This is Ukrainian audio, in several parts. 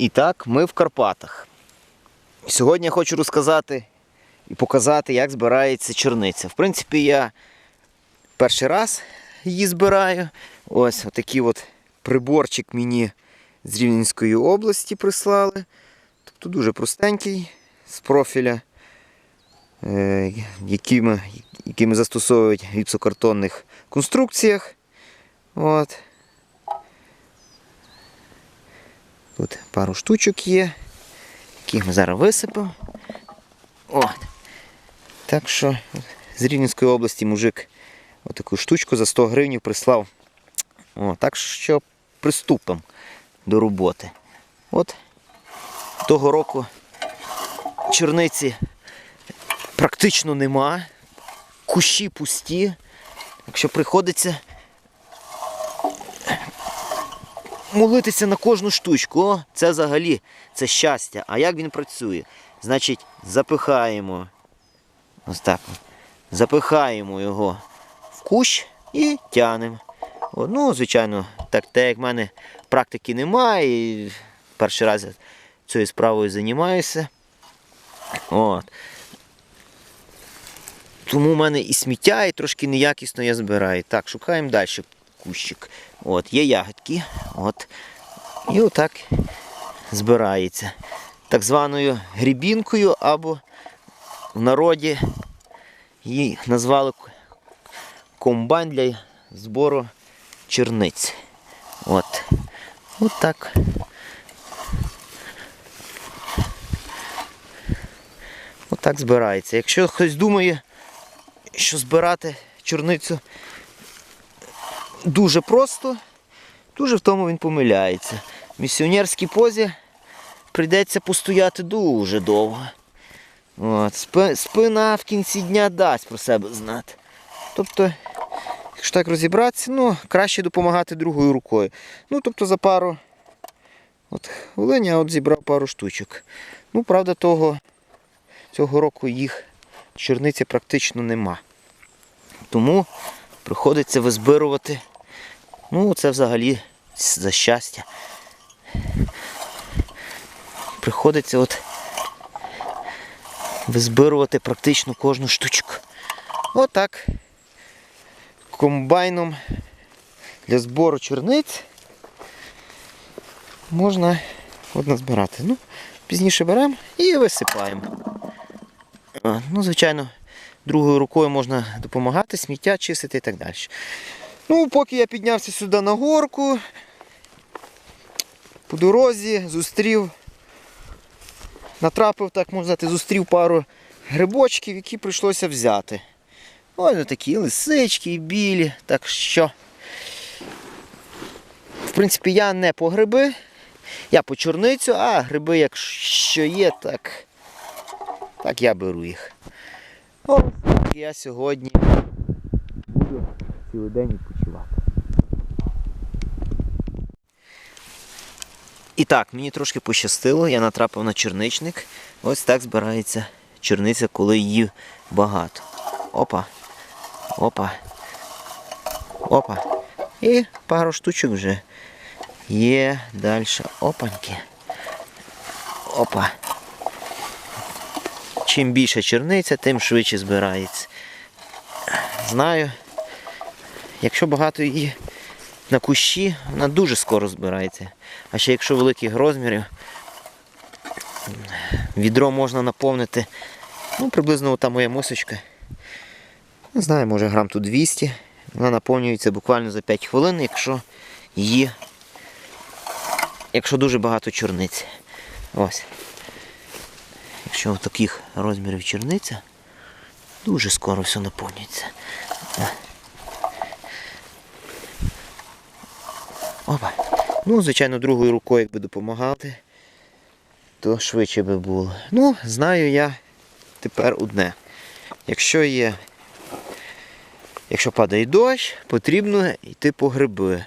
І так, ми в Карпатах. Сьогодні я хочу розказати і показати, як збирається черниця. В принципі, я перший раз її збираю. Ось отакий от приборчик мені з Рівненської області прислали. Тобто дуже простенький з профіля, е, який ми, який ми застосовують в гіпсокартонних конструкціях. От. Тут пару штучок є, яких ми зараз висипемо. От. Так що з Рівненської області мужик отаку штучку за 100 гривень прислав. О, так що приступимо до роботи. От того року черниці практично нема, кущі пусті. Якщо приходиться молитися на кожну штучку. О, це взагалі це щастя. А як він працює? Значить, запихаємо. Ось так. Запихаємо його в кущ і тянемо. Ну, звичайно, так, так як в мене практики немає, і перший раз цією справою займаюся. От. Тому в мене і сміття, і трошки неякісно я збираю. Так, шукаємо далі кущик. От, є ягодки. От. І отак збирається. Так званою грібінкою або в народі її назвали комбайн для збору черниць. От. От так. От так збирається. Якщо хтось думає, що збирати чорницю дуже просто, дуже в тому він помиляється. В місіонерській позі прийдеться постояти дуже довго. От, спина в кінці дня дасть про себе знати. Тобто, якщо так розібратися, ну, краще допомагати другою рукою. Ну, тобто за пару от, хвилин я от зібрав пару штучок. Ну, правда, того, цього року їх черниці практично нема. Тому приходиться визбирувати. Ну, це взагалі за щастя. Приходиться от визбирувати практично кожну штучку. Отак. Комбайном для збору черниць можна от назбирати. Ну, пізніше беремо і висипаємо. Ну, звичайно, другою рукою можна допомагати, сміття чистити і так далі. Ну, поки я піднявся сюди на горку, по дорозі зустрів, натрапив, так можна сказати, зустрів пару грибочків, які прийшлося взяти. Ось такі лисички, білі, так що. В принципі, я не по гриби, я по чорницю, а гриби, якщо є, так, так я беру їх. Ось так я сьогодні цілий день відпочивати. І так, мені трошки пощастило, я натрапив на черничник. Ось так збирається черниця, коли її багато. Опа. Опа. Опа. І пару штучок вже є далі. Опаньки. Опа. Чим більше черниця, тим швидше збирається. Знаю, якщо багато її на кущі, вона дуже скоро збирається. А ще якщо великих розмірів, відро можна наповнити, ну, приблизно та моя мисочка. Не знаю, може грам тут 200. Вона наповнюється буквально за 5 хвилин, якщо її. Якщо дуже багато чорниць. Ось. Якщо таких розмірів черниця, дуже скоро все наповнюється. Опа. Ну, звичайно, другою рукою, якби допомагати, то швидше би було. Ну, знаю я тепер одне. Якщо є, якщо падає дощ, потрібно йти по гриби.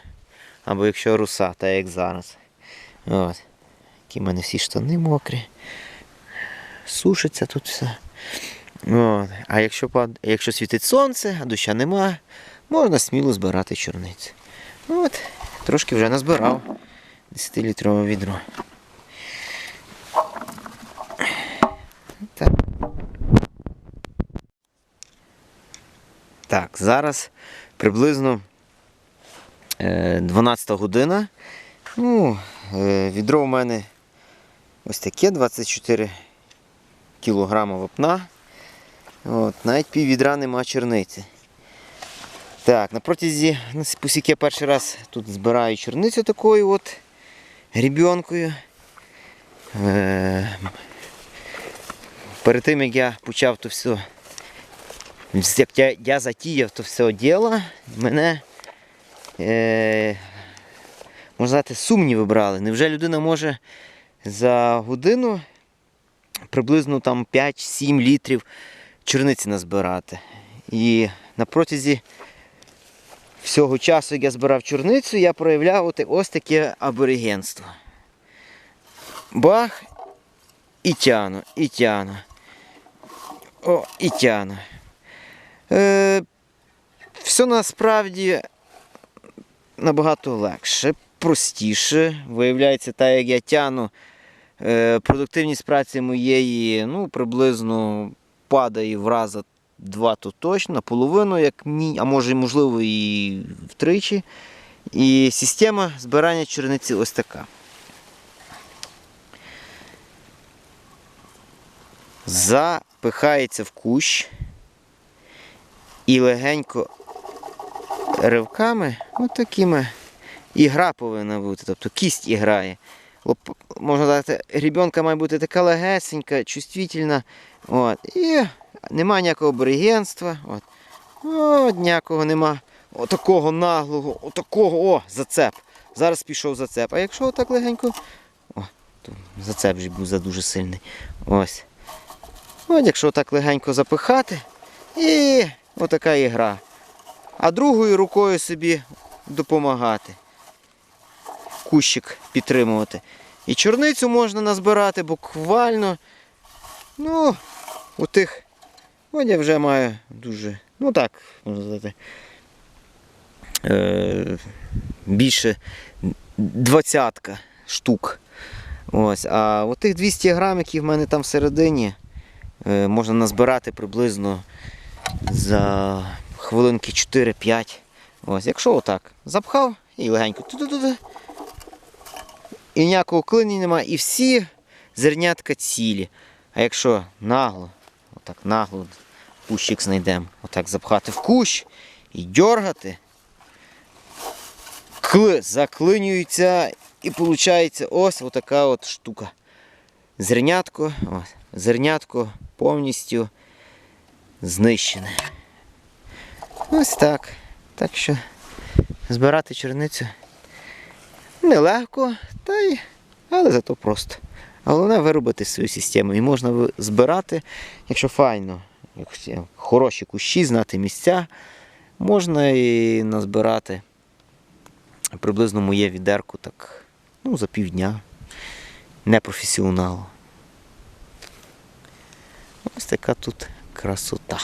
Або якщо руса, так як зараз. От. Які в мене всі штани мокрі. Сушиться тут все. От. А якщо, пад... якщо світить сонце, а доща нема, можна сміло збирати чорницю. От. Трошки вже назбирав 10-літрове відро. Так. так, зараз приблизно е, 12 година. Ну, е, Відро у мене ось таке 24 кілограма вапна. От, Навіть пів відра нема черниці. Так, на протязі, ну, оскільки я перший раз тут збираю черницю такою от грібінкою. Е, перед тим як я почав то все, як я, я затіяв то все діло, мене е, можна сказати, сумніви брали. Невже людина може за годину приблизно там 5-7 літрів чорниці назбирати. І на протязі всього часу, як я збирав чорницю, я проявляв ось таке аборигенство. Бах і тяну, і тяну. О, і тяну. Е, все насправді набагато легше, простіше. Виявляється, так як я тяну, е, продуктивність праці моєї ну, приблизно падає в раза два то точно, наполовину, як мі, а може, можливо, і втричі. І система збирання черниці ось така. Запихається в кущ і легенько ривками, отакими, ігра повинна бути, тобто кість іграє. Лоп- Можна сказати, грібенка має бути така легесенька, чувствительна. От. І нема ніякого аборигенства. От. От ніякого нема. Отакого наглого, отакого, о, зацеп. Зараз пішов зацеп. А якщо отак легенько. О, то зацеп вже був дуже сильний. Ось. От якщо так легенько запихати, і отака ігра. А другою рукою собі допомагати. Кущик підтримувати. І чорницю можна назбирати буквально. Ну, у тих. От я вже маю дуже, ну так, можна сказати. Е, більше двадцятка штук. Ось. А от тих 200 грам, які в мене там всередині, е, можна назбирати приблизно за хвилинки 4-5. Ось, якщо отак запхав і легенько ту-ту-ту-ту. І ніякого клинення немає, і всі зернятка цілі. А якщо нагло, отак нагло кущик знайдемо, отак запхати в кущ і дергати, кли заклинюється і виходить ось отака от штука. Зернятко, ось, зернятко повністю знищене. Ось так. Так що збирати черницю нелегко, та й, але зато просто. Головне виробити свою систему. І можна збирати, якщо файно, хороші кущі, знати місця, можна і назбирати приблизно моє відерку так, ну, за півдня. Непрофесіонал. Ось така тут красота.